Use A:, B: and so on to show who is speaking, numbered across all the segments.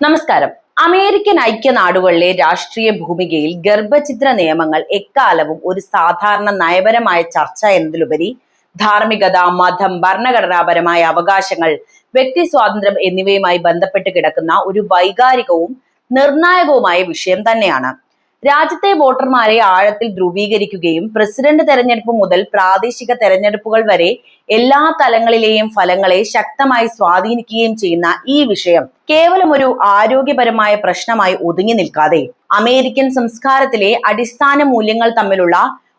A: നമസ്കാരം. അമേരിക്കൻ ഐക്യനാടുകളിലെ രാഷ്ട്രീയ ഭൂമികയിൽ ഗർഭചിത്ര നിയമങ്ങൾ എക്കാലവും ഒരു സാധാരണ നയപരമായ ചർച്ച എന്നതിലുപരി ധാർമ്മികത മതം ഭരണഘടനാപരമായ അവകാശങ്ങൾ വ്യക്തി സ്വാതന്ത്ര്യം എന്നിവയുമായി ബന്ധപ്പെട്ട് കിടക്കുന്ന ഒരു വൈകാരികവും നിർണായകവുമായ വിഷയം തന്നെയാണ്. രാജ്യത്തെ വോട്ടർമാരെ ആഴത്തിൽ ധ്രുവീകരിക്കുകയും പ്രസിഡന്റ് തെരഞ്ഞെടുപ്പ് മുതൽ പ്രാദേശിക തെരഞ്ഞെടുപ്പുകൾ വരെ എല്ലാ തലങ്ങളിലെയും ഫലങ്ങളെ ശക്തമായി സ്വാധീനിക്കുകയും ചെയ്യുന്ന ഈ വിഷയം കേവലം ഒരു ആരോഗ്യപരമായ പ്രശ്നമായി ഒതുങ്ങി നിൽക്കാതെ അമേരിക്കൻ സംസ്കാരത്തിലെ അടിസ്ഥാന മൂല്യങ്ങൾ തമ്മിലുള്ള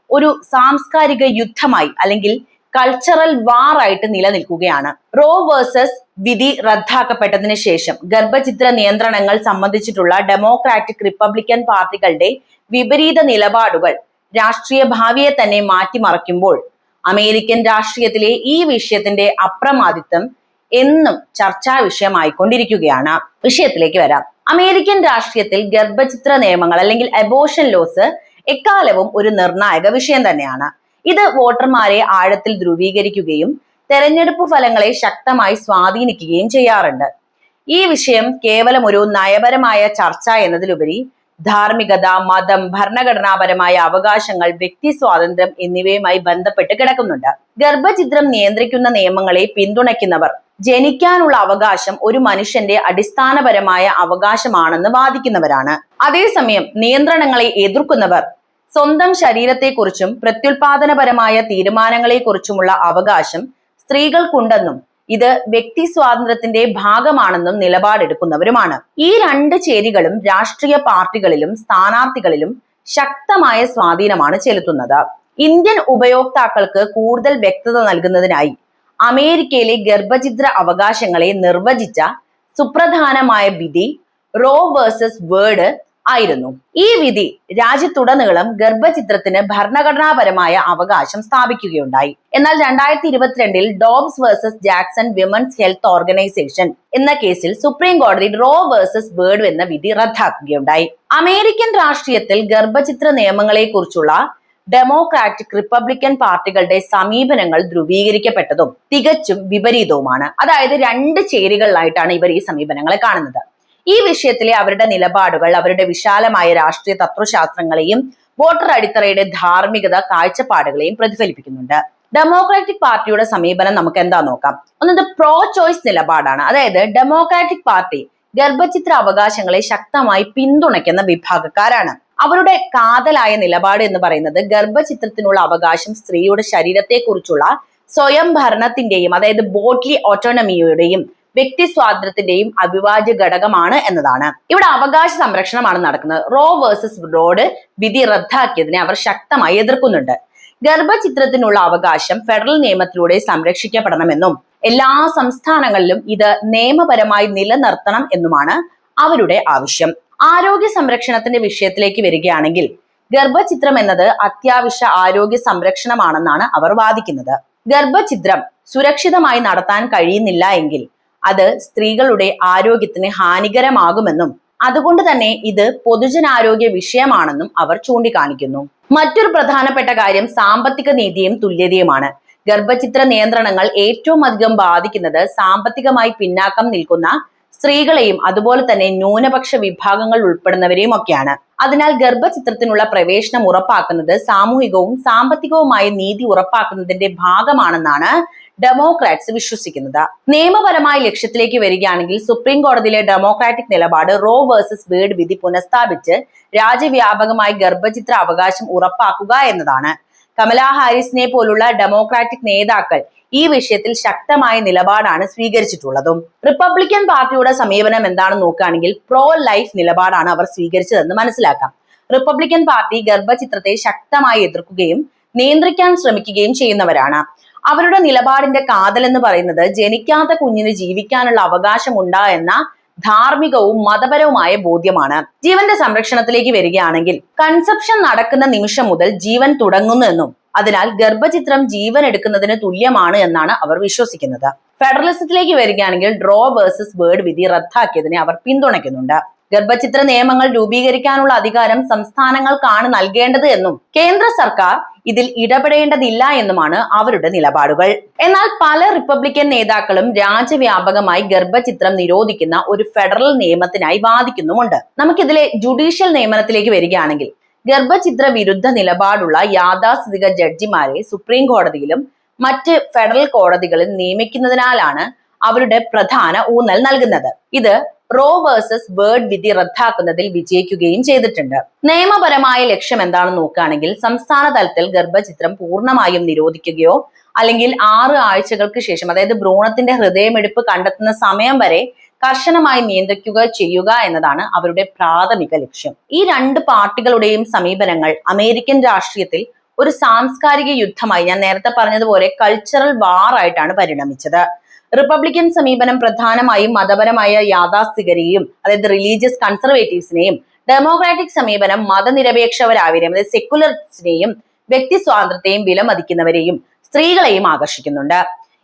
A: ഒരു സാംസ്കാരിക യുദ്ധമായി അല്ലെങ്കിൽ കൾച്ചറൽ വാർ ആയിട്ട് നിലനിൽക്കുകയാണ്. റോ വേഴ്സസ് വിധി റദ്ദാക്കപ്പെട്ടതിന് ശേഷം ഗർഭചിത്ര നിയന്ത്രണങ്ങൾ സംബന്ധിച്ചിട്ടുള്ള ഡെമോക്രാറ്റിക് റിപ്പബ്ലിക്കൻ പാർട്ടികളുടെ വിപരീത നിലപാടുകൾ രാഷ്ട്രീയ ഭാവിയെ തന്നെ മാറ്റിമറിക്കുമ്പോൾ അമേരിക്കൻ രാഷ്ട്രീയത്തിലെ ഈ വിഷയത്തിന്റെ അപ്രമാദിത്വം എന്നും ചർച്ചാ വിഷയമായിക്കൊണ്ടിരിക്കുകയാണ്. വിഷയത്തിലേക്ക് വരാം. അമേരിക്കൻ രാഷ്ട്രീയത്തിൽ ഗർഭചിത്ര നിയമങ്ങൾ അല്ലെങ്കിൽ അബോഷൻ ലോസ് എക്കാലവും ഒരു നിർണായക വിഷയം തന്നെയാണ്. ഇത് വോട്ടർമാരെ ആഴത്തിൽ ധ്രുവീകരിക്കുകയും തെരഞ്ഞെടുപ്പ് ഫലങ്ങളെ ശക്തമായി സ്വാധീനിക്കുകയും ചെയ്യാറുണ്ട്. ഈ വിഷയം കേവലം ഒരു നയപരമായ ചർച്ച എന്നതിലുപരി ധാർമ്മികത മതം ഭരണഘടനാപരമായ അവകാശങ്ങൾ വ്യക്തി സ്വാതന്ത്ര്യം എന്നിവയുമായി ബന്ധപ്പെട്ട് കിടക്കുന്നുണ്ട്. ഗർഭചിത്രം നിയന്ത്രിക്കുന്ന നിയമങ്ങളെ പിന്തുണയ്ക്കുന്നവർ ജനിക്കാനുള്ള അവകാശം ഒരു മനുഷ്യന്റെ അടിസ്ഥാനപരമായ അവകാശമാണെന്ന് വാദിക്കുന്നവരാണ്. അതേസമയം നിയന്ത്രണങ്ങളെ എതിർക്കുന്നവർ സ്വന്തം ശരീരത്തെക്കുറിച്ചും പ്രത്യുൽപാദനപരമായ തീരുമാനങ്ങളെക്കുറിച്ചുമുള്ള അവകാശം സ്ത്രീകൾക്കുണ്ടെന്നും ഇത് വ്യക്തി സ്വാതന്ത്ര്യത്തിന്റെ ഭാഗമാണെന്നും നിലപാടെടുക്കുന്നവരുമാണ്. ഈ രണ്ട് ചേരികളും രാഷ്ട്രീയ പാർട്ടികളിലും സ്ഥാനാർത്ഥികളിലും ശക്തമായ സ്വാധീനമാണ് ചെലുത്തുന്നത്. ഇന്ത്യൻ ഉപയോക്താക്കൾക്ക് കൂടുതൽ വ്യക്തത നൽകുന്നതിനായി അമേരിക്കയിലെ ഗർഭചിത്ര അവകാശങ്ങളെ നിർവചിച്ച സുപ്രധാനമായ വിധി റോ വേഴ്സസ് വേർഡ് ആയിരുന്നു. ഈ വിധി രാജ്യത്തുടനീളം ഗർഭചിത്രത്തിന് ഭരണഘടനാപരമായ അവകാശം സ്ഥാപിക്കുകയുണ്ടായി. എന്നാൽ രണ്ടായിരത്തി ഇരുപത്തിരണ്ടിൽ Dobbs versus Jackson women's health organization എന്ന കേസിൽ സുപ്രീം കോടതി റോ വേഴ്സസ് ബേർഡ് എന്ന വിധി റദ്ദാക്കുകയുണ്ടായി. അമേരിക്കൻ രാഷ്ട്രീയത്തിൽ ഗർഭചിത്ര നിയമങ്ങളെ കുറിച്ചുള്ള ഡെമോക്രാറ്റിക് റിപ്പബ്ലിക്കൻ പാർട്ടികളുടെ സമീപനങ്ങൾ ധ്രുവീകരിക്കപ്പെട്ടതും തികച്ചും വിപരീതവുമാണ്. അതായത് രണ്ട് ചേരികളിലായിട്ടാണ് ഇവർ ഈ സമീപനങ്ങളെ കാണുന്നത്. ഈ വിഷയത്തിലെ അവരുടെ നിലപാടുകൾ അവരുടെ വിശാലമായ രാഷ്ട്രീയ തത്വശാസ്ത്രങ്ങളെയും വോട്ടർ അടിത്തറയുടെ ധാർമ്മികത കാഴ്ചപ്പാടുകളെയും പ്രതിഫലിപ്പിക്കുന്നുണ്ട്. ഡെമോക്രാറ്റിക് പാർട്ടിയുടെ സമീപനം നമുക്ക് എന്താ നോക്കാം? ഒന്നത് പ്രോ ചോയ്സ് നിലപാടാണ്. അതായത് ഡെമോക്രാറ്റിക് പാർട്ടി ഗർഭചിത്ര അവകാശങ്ങളെ ശക്തമായി പിന്തുണയ്ക്കുന്ന വിഭാഗക്കാരാണ്. അവരുടെ കാതലായ നിലപാട് എന്ന് പറയുന്നത് ഗർഭചിത്രത്തിനുള്ള അവകാശം സ്ത്രീയുടെ ശരീരത്തെക്കുറിച്ചുള്ള സ്വയം ഭരണത്തിന്റെയും അതായത് ബോഡ്ലി ഓട്ടോണമിയുടെയും വ്യക്തി സ്വാതന്ത്ര്യത്തിന്റെയും അവിഭാജ്യ ഘടകമാണ് എന്നതാണ്. ഇവിടെ അവകാശ സംരക്ഷണമാണ് നടക്കുന്നത്. റോ വേഴ്സസ് റോഡ് വിധി റദ്ദാക്കിയതിനെ അവർ ശക്തമായി എതിർക്കുന്നുണ്ട്. ഗർഭചിത്രത്തിനുള്ള അവകാശം ഫെഡറൽ നിയമത്തിലൂടെ സംരക്ഷിക്കപ്പെടണമെന്നും എല്ലാ സംസ്ഥാനങ്ങളിലും ഇത് നിയമപരമായി നിലനിർത്തണം എന്നുമാണ് അവരുടെ ആവശ്യം. ആരോഗ്യ സംരക്ഷണത്തിന്റെ വിഷയത്തിലേക്ക് വരികയാണെങ്കിൽ ഗർഭചിത്രം എന്നത് അത്യാവശ്യ ആരോഗ്യ സംരക്ഷണമാണെന്നാണ് അവർ വാദിക്കുന്നത്. ഗർഭചിത്രം സുരക്ഷിതമായി നടത്താൻ കഴിയുന്നില്ല എങ്കിൽ അത് സ്ത്രീകളുടെ ആരോഗ്യത്തിന് ഹാനികരമാകുമെന്നും അതുകൊണ്ട് തന്നെ ഇത് പൊതുജനാരോഗ്യ വിഷയമാണെന്നും അവർ ചൂണ്ടിക്കാണിക്കുന്നു. മറ്റൊരു പ്രധാനപ്പെട്ട കാര്യം സാമ്പത്തിക നീതിയും തുല്യതയുമാണ്. ഗർഭചിത്ര നിയന്ത്രണങ്ങൾ ഏറ്റവും അധികം ബാധിക്കുന്നത് സാമ്പത്തികമായി പിന്നാക്കം നിൽക്കുന്ന സ്ത്രീകളെയും അതുപോലെ തന്നെ ന്യൂനപക്ഷ വിഭാഗങ്ങൾ ഉൾപ്പെടുന്നവരെയും ഒക്കെയാണ്. അതിനാൽ ഗർഭചിത്രത്തിനുള്ള പ്രവേശനം ഉറപ്പാക്കുന്നത് സാമൂഹികവും സാമ്പത്തികവുമായ നീതി ഉറപ്പാക്കുന്നതിന്റെ ഭാഗമാണെന്നാണ് ഡെമോക്രാറ്റ്സ് വിശ്വസിക്കുന്നത്. നിയമപരമായ ലക്ഷ്യത്തിലേക്ക് വരികയാണെങ്കിൽ സുപ്രീം കോടതിയിലെ ഡെമോക്രാറ്റിക് നിലപാട് റോ വേഴ്സസ് വേഡ് വിധി പുനഃസ്ഥാപിച്ച് രാജ്യവ്യാപകമായി ഗർഭചിത്ര അവകാശം ഉറപ്പാക്കുക എന്നതാണ്. കമലാ ഹാരിസിനെ പോലുള്ള ഡെമോക്രാറ്റിക് നേതാക്കൾ ഈ വിഷയത്തിൽ ശക്തമായ നിലപാടാണ് സ്വീകരിച്ചിട്ടുള്ളതും. റിപ്പബ്ലിക്കൻ പാർട്ടിയുടെ സമീപനം എന്താണെന്ന് നോക്കുകയാണെങ്കിൽ പ്രോ ലൈഫ് നിലപാടാണ് അവർ സ്വീകരിച്ചതെന്ന് മനസ്സിലാക്കാം. റിപ്പബ്ലിക്കൻ പാർട്ടി ഗർഭചിത്രത്തെ ശക്തമായി എതിർക്കുകയും നിയന്ത്രിക്കാൻ ശ്രമിക്കുകയും ചെയ്യുന്നവരാണ്. അവരുടെ നിലപാടിന്റെ കാതൽ എന്ന് പറയുന്നത് ജനിക്കാത്ത കുഞ്ഞിന് ജീവിക്കാനുള്ള അവകാശമുണ്ടാ എന്ന ധാർമ്മികവും മതപരവുമായ ബോധ്യമാണ്. ജീവന്റെ സംരക്ഷണത്തിലേക്ക് വരികയാണെങ്കിൽ കൺസെപ്ഷൻ നടക്കുന്ന നിമിഷം മുതൽ ജീവൻ തുടങ്ങുന്നു എന്നും അതിനാൽ ഗർഭചിത്രം ജീവൻ എടുക്കുന്നതിന് തുല്യമാണ് എന്നാണ് അവർ വിശ്വസിക്കുന്നത്. ഫെഡറലിസത്തിലേക്ക് വരികയാണെങ്കിൽ ഡ്രോ വേഴ്സസ് വേർഡ് വിധി റദ്ദാക്കിയതിനെ അവർ പിന്തുണയ്ക്കുന്നുണ്ട്. ഗർഭചിത്ര നിയമങ്ങൾ രൂപീകരിക്കാനുള്ള അധികാരം സംസ്ഥാനങ്ങൾക്കാണ് നൽകേണ്ടത് എന്നും കേന്ദ്ര സർക്കാർ ഇതിൽ ഇടപെടേണ്ടതില്ല എന്നുമാണ് അവരുടെ നിലപാടുകൾ. എന്നാൽ പല റിപ്പബ്ലിക്കൻ നേതാക്കളും രാജ്യവ്യാപകമായി ഗർഭചിത്രം നിരോധിക്കുന്ന ഒരു ഫെഡറൽ നിയമത്തിനായി വാദിക്കുന്നുമുണ്ട്. നമുക്കിതിലെ ജുഡീഷ്യൽ നിയമനത്തിലേക്ക് വരികയാണെങ്കിൽ ഗർഭചിത്ര വിരുദ്ധ നിലപാടുള്ള യാഥാസ്ഥിതിക ജഡ്ജിമാരെ സുപ്രീം കോടതിയിലും മറ്റ് ഫെഡറൽ കോടതികളിൽ നിയമിക്കുന്നതിനാലാണ് അവരുടെ പ്രധാന ഊന്നൽ നൽകുന്നത്. ഇത് റോ വേഴ്സസ് വേർഡ് വിധി റദ്ദാക്കുന്നതിൽ വിജയിക്കുകയും ചെയ്തിട്ടുണ്ട്. നിയമപരമായ ലക്ഷ്യം എന്താണെന്ന് നോക്കുകയാണെങ്കിൽ സംസ്ഥാന തലത്തിൽ ഗർഭചിത്രം പൂർണമായും നിരോധിക്കുകയോ അല്ലെങ്കിൽ ആറ് ആഴ്ചകൾക്ക് ശേഷം അതായത് ഭ്രൂണത്തിന്റെ ഹൃദയമെടുപ്പ് കണ്ടെത്തുന്ന സമയം വരെ കർശനമായി നിയന്ത്രിക്കുക ചെയ്യുക എന്നതാണ് അവരുടെ പ്രാഥമിക ലക്ഷ്യം. ഈ രണ്ട് പാർട്ടികളുടെയും സമീപനങ്ങൾ അമേരിക്കൻ രാഷ്ട്രീയത്തിൽ ഒരു സാംസ്കാരിക യുദ്ധമായി ഞാൻ നേരത്തെ പറഞ്ഞതുപോലെ കൾച്ചറൽ വാർ ആയിട്ടാണ് പരിണമിച്ചത്. റിപ്പബ്ലിക്കൻ സമീപനം പ്രധാനമായും മതപരമായ യാഥാസ്ഥികരെയും അതായത് റിലീജിയസ് കൺസർവേറ്റീവ്സിനെയും ഡെമോക്രാറ്റിക് സമീപനം മതനിരപേക്ഷവരാവരെയും അതായത് സെക്കുലറിസ്റ്റിനെയും വ്യക്തി സ്വാതന്ത്ര്യത്തെയും വിലമതിക്കുന്നവരെയും സ്ത്രീകളെയും ആകർഷിക്കുന്നുണ്ട്.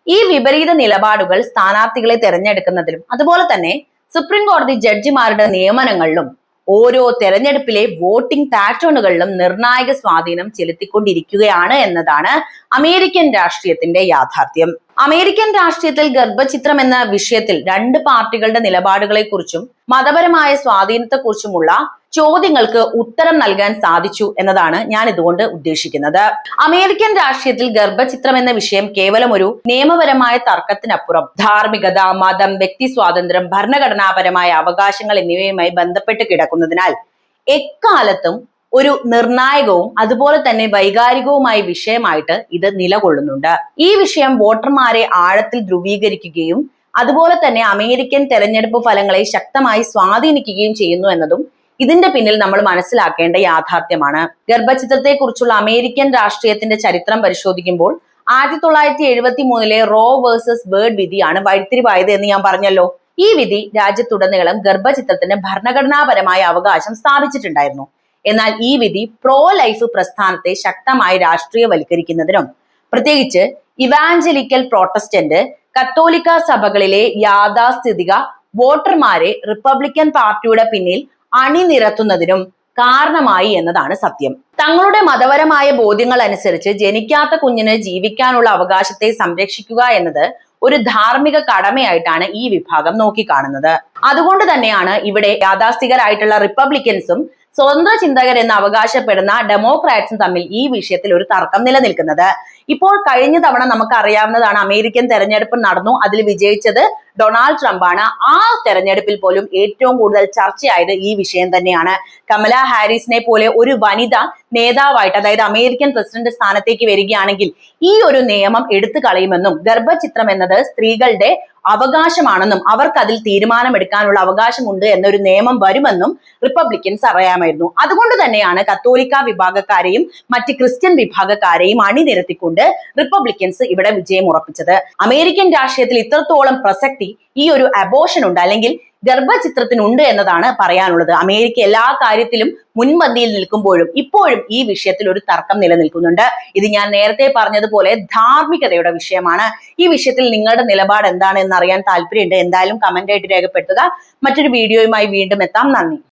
A: ഈ വിപരീത നിലപാടുകൾ സ്ഥാനാർത്ഥികളെ തെരഞ്ഞെടുക്കുന്നതിലും അതുപോലെ തന്നെ സുപ്രീം കോടതി ജഡ്ജിമാരുടെ നിയമനങ്ങളിലും ഓരോ തെരഞ്ഞെടുപ്പിലെ വോട്ടിംഗ് പാറ്റേണുകളിലും നിർണായക സ്വാധീനം ചെലുത്തിക്കൊണ്ടിരിക്കുകയാണ് എന്നതാണ് അമേരിക്കൻ രാഷ്ട്രീയത്തിന്റെ യാഥാർത്ഥ്യം. അമേരിക്കൻ രാഷ്ട്രീയത്തിൽ ഗർഭചിത്രം എന്ന വിഷയത്തിൽ രണ്ട് പാർട്ടികളുടെ നിലപാടുകളെക്കുറിച്ചും മതപരമായ സ്വാധീനത്തെക്കുറിച്ചുമുള്ള ചോദ്യങ്ങൾക്ക് ഉത്തരം നൽകാൻ സാധിച്ചു എന്നതാണ് ഞാൻ ഇതുകൊണ്ട് ഉദ്ദേശിക്കുന്നത്. അമേരിക്കൻ രാഷ്ട്രീയത്തിൽ ഗർഭചിത്രം എന്ന വിഷയം കേവലം ഒരു നിയമപരമായ തർക്കത്തിനപ്പുറം. ധാർമ്മികത മതം വ്യക്തി സ്വാതന്ത്ര്യം ഭരണഘടനാപരമായ അവകാശങ്ങൾ എന്നിവയുമായി ബന്ധപ്പെട്ട് കിടക്കുന്നതിനാൽ എക്കാലത്തും ഒരു നിർണായകവും അതുപോലെ തന്നെ വൈകാരികവുമായ വിഷയമായിട്ട് ഇത് നിലകൊള്ളുന്നുണ്ട്. ഈ വിഷയം വോട്ടർമാരെ ആഴത്തിൽ ധ്രുവീകരിക്കുകയും അതുപോലെ തന്നെ അമേരിക്കൻ തെരഞ്ഞെടുപ്പ് ഫലങ്ങളെ ശക്തമായി സ്വാധീനിക്കുകയും ചെയ്യുന്നു എന്നതും ഇതിന്റെ പിന്നിൽ നമ്മൾ മനസ്സിലാക്കേണ്ട യാഥാർത്ഥ്യമാണ്. ഗർഭചിത്രത്തെ കുറിച്ചുള്ള അമേരിക്കൻ രാഷ്ട്രീയത്തിന്റെ ചരിത്രം പരിശോധിക്കുമ്പോൾ ആയിരത്തി തൊള്ളായിരത്തി എഴുപത്തി മൂന്നിലെ റോ വേഴ്സസ് വേർഡ് വിധിയാണ് വഴിത്തിരിവായത് എന്ന് ഞാൻ പറഞ്ഞല്ലോ. ഈ വിധി രാജ്യത്തുടനീളം ഗർഭചിത്രത്തിന് ഭരണഘടനാപരമായ അവകാശം സ്ഥാപിച്ചിട്ടുണ്ടായിരുന്നു. എന്നാൽ ഈ വിധി പ്രോ ലൈഫ് പ്രസ്ഥാനത്തെ ശക്തമായി രാഷ്ട്രീയവൽക്കരിക്കുന്നതിനും പ്രത്യേകിച്ച് ഇവാഞ്ചലിക്കൽ പ്രോട്ടസ്റ്റന്റ് കത്തോലിക്ക സഭകളിലെ യാഥാസ്ഥിതിക വോട്ടർമാരെ റിപ്പബ്ലിക്കൻ പാർട്ടിയുടെ പിന്നിൽ അണിനിരത്തുന്നതിനും കാരണമായി എന്നതാണ് സത്യം. തങ്ങളുടെ മതപരമായ ബോധ്യങ്ങൾ അനുസരിച്ച് ജനിക്കാത്ത കുഞ്ഞിന് ജീവിക്കാനുള്ള അവകാശത്തെ സംരക്ഷിക്കുക എന്നത് ഒരു ധാർമ്മിക കടമയായിട്ടാണ് ഈ വിഭാഗം നോക്കിക്കാണുന്നത്. അതുകൊണ്ട് തന്നെയാണ് ഇവിടെ യാഥാസ്ഥികരായിട്ടുള്ള റിപ്പബ്ലിക്കൻസും സ്വതന്ത്ര ചിന്തകരെന്ന് അവകാശപ്പെടുന്ന ഡെമോക്രാറ്റ്സും തമ്മിൽ ഈ വിഷയത്തിൽ ഒരു തർക്കം നിലനിൽക്കുന്നത്. ഇപ്പോൾ കഴിഞ്ഞ തവണ നമുക്ക് അറിയാവുന്നതാണ് അമേരിക്കൻ തെരഞ്ഞെടുപ്പ് നടന്നു. അതിൽ വിജയിച്ചത് ഡൊണാൾഡ് ട്രംപ് ആണ് ആ തെരഞ്ഞെടുപ്പിൽ പോലും ഏറ്റവും കൂടുതൽ ചർച്ചയായത് ഈ വിഷയം തന്നെയാണ്. കമല ഹാരിസിനെ പോലെ ഒരു വനിത നേതാവായിട്ട് അതായത് അമേരിക്കൻ പ്രസിഡന്റ് സ്ഥാനത്തേക്ക് വരികയാണെങ്കിൽ ഈ ഒരു നിയമം എടുത്തു കളയുമെന്നും ഗർഭചിത്രം എന്നത് സ്ത്രീകളുടെ അവകാശമാണെന്നും അവർക്ക് അതിൽ തീരുമാനമെടുക്കാനുള്ള അവകാശമുണ്ട് എന്നൊരു നിയമം വരുമെന്നും റിപ്പബ്ലിക്കൻസ് അറിയാമായിരുന്നു. അതുകൊണ്ട് തന്നെയാണ് കത്തോലിക്ക വിഭാഗക്കാരെയും മറ്റ് ക്രിസ്ത്യൻ വിഭാഗക്കാരെയും അണിനിരത്തിക്കൊണ്ട് റിപ്പബ്ലിക്കൻസ് ഇവിടെ വിജയം ഉറപ്പിച്ചത്. അമേരിക്കൻ രാഷ്ട്രീയത്തിൽ ഇത്രത്തോളം പ്രസക്തി ഈ ഒരു അബോഷൻ ഉണ്ട്. അല്ലെങ്കിൽ ഗർഭചിത്രത്തിനുണ്ട് എന്നതാണ് പറയാനുള്ളത്. അമേരിക്ക എല്ലാ കാര്യത്തിലും മുൻപന്തിയിൽ നിൽക്കുമ്പോഴും ഇപ്പോഴും ഈ വിഷയത്തിൽ ഒരു തർക്കം നിലനിൽക്കുന്നുണ്ട്. ഇത് ഞാൻ നേരത്തെ പറഞ്ഞതുപോലെ ധാർമ്മികതയുടെ വിഷയമാണ്. ഈ വിഷയത്തിൽ നിങ്ങളുടെ നിലപാട് എന്താണ് എന്ന് അറിയാൻ താല്പര്യമുണ്ട്. എന്തായാലും കമന്റ് ആയിട്ട് രേഖപ്പെടുത്തുക. മറ്റൊരു വീഡിയോയുമായി വീണ്ടും എത്താം. നന്ദി.